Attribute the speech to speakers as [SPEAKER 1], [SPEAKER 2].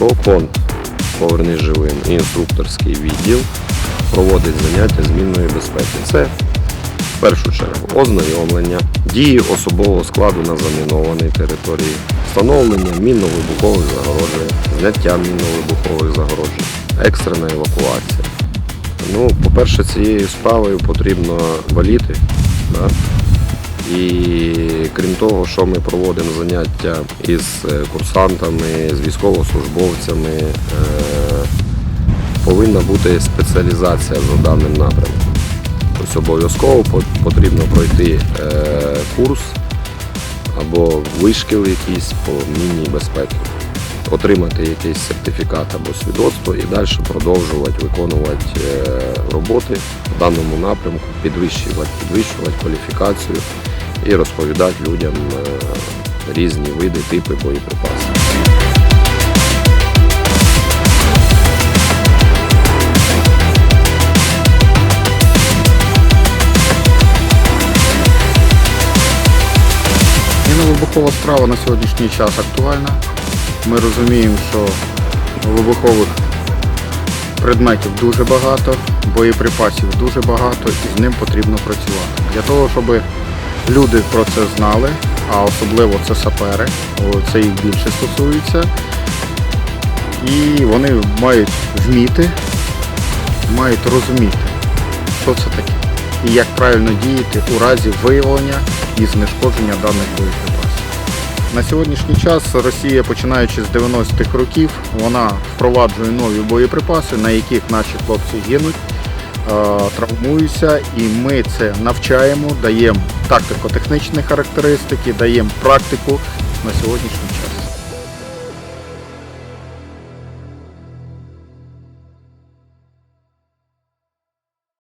[SPEAKER 1] року фонд Повернись живим і інструкторський відділ проводить заняття змінної безпеки. Це в першу чергу ознайомлення, дії особового складу на замінованій території, встановлення мінно-вибухових загороджень, зняття мінно-вибухових загороджень, екстрена евакуація. Ну, по-перше, цією справою потрібно боліти. Да? І крім того, що ми проводимо заняття із е, курсантами, з військовослужбовцями, е, повинна бути спеціалізація за даним напрямком. Тобто обов'язково потрібно пройти е, курс або вишкіл якийсь по мінній безпеці, отримати якийсь сертифікат або свідоцтво і далі продовжувати виконувати роботи в даному напрямку, підвищувати, підвищувати кваліфікацію і розповідати людям е, різні види, типи боєприпасів.
[SPEAKER 2] Мінно-вибухова справа на сьогоднішній час актуальна. Ми розуміємо, що вибухових предметів дуже багато, боєприпасів дуже багато і з ним потрібно працювати. Для того, щоб люди про це знали, а особливо це сапери, це їх більше стосується. І вони мають вміти, мають розуміти, що це таке і як правильно діяти у разі виявлення і знешкодження даних боєприпасів. На сьогоднішній час Росія, починаючи з 90-х років, вона впроваджує нові боєприпаси, на яких наші хлопці гинуть, травмуються, і ми це навчаємо, даємо тактико-технічні характеристики, даємо практику на сьогоднішній